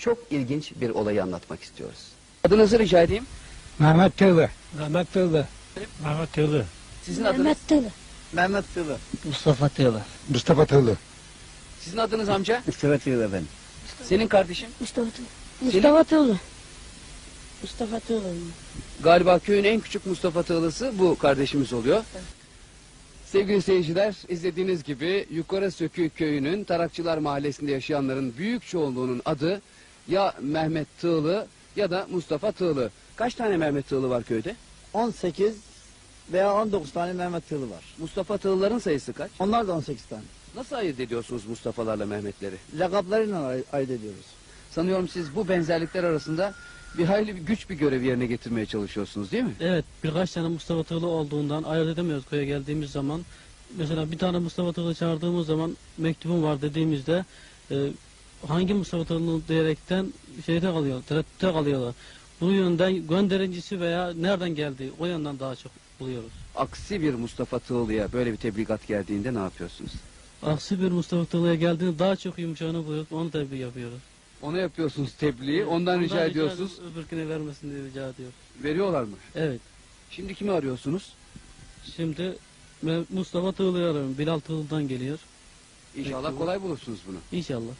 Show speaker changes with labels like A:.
A: çok ilginç bir olayı anlatmak istiyoruz. Adınızı rica edeyim.
B: Mehmet Tığlı. Mehmet Tığlı. Mehmet Tığlı.
A: Sizin adınız?
C: Mehmet Tığlı.
B: Mehmet Tığlı.
D: Mustafa Tığlı.
B: Mustafa Tığlı.
A: Sizin adınız amca?
B: Mustafa Tığlı ben.
A: Senin kardeşim?
C: Mustafa Tığlı. Mustafa Tığlı. Mustafa Tığlı.
A: Galiba köyün en küçük Mustafa Tığlısı bu kardeşimiz oluyor. Sevgili seyirciler, izlediğiniz gibi Yukarı Sökü köyünün Tarakçılar Mahallesi'nde yaşayanların büyük çoğunluğunun adı ya Mehmet Tığlı ya da Mustafa Tığlı. Kaç tane Mehmet Tığlı var köyde?
E: 18 veya 19 tane Mehmet Tığlı var.
A: Mustafa Tığlıların sayısı kaç?
E: Onlar da 18 tane.
A: Nasıl ayırt ediyorsunuz Mustafa'larla Mehmetleri?
E: Lakaplarıyla ay- ayırt ediyoruz.
A: Sanıyorum siz bu benzerlikler arasında bir hayli bir güç bir görev yerine getirmeye çalışıyorsunuz değil mi?
F: Evet birkaç tane Mustafa Tığlı olduğundan ayırt edemiyoruz köye geldiğimiz zaman. Mesela bir tane Mustafa Tığlı çağırdığımız zaman mektubum var dediğimizde e, hangi Mustafa Tığlı diyerekten şeyde kalıyor, tereddütte kalıyorlar. Bu yönden gönderincisi veya nereden geldi o yönden daha çok buluyoruz.
A: Aksi bir Mustafa Tığlı'ya böyle bir tebligat geldiğinde ne yapıyorsunuz?
F: Aksi bir Mustafa Tığlı'ya geldiğinde daha çok yumuşağını buluyoruz, onu bir yapıyoruz.
A: Ona yapıyorsunuz tebliği, ondan rica ediyorsunuz.
F: ediyoruz, Öbürküne vermesini diye rica ediyoruz.
A: Veriyorlar mı?
F: Evet.
A: Şimdi kimi arıyorsunuz?
F: Şimdi Mustafa Tığlı'yı arıyorum. Bilal Tığlı'dan geliyor.
A: İnşallah kolay bulursunuz bunu.
F: İnşallah.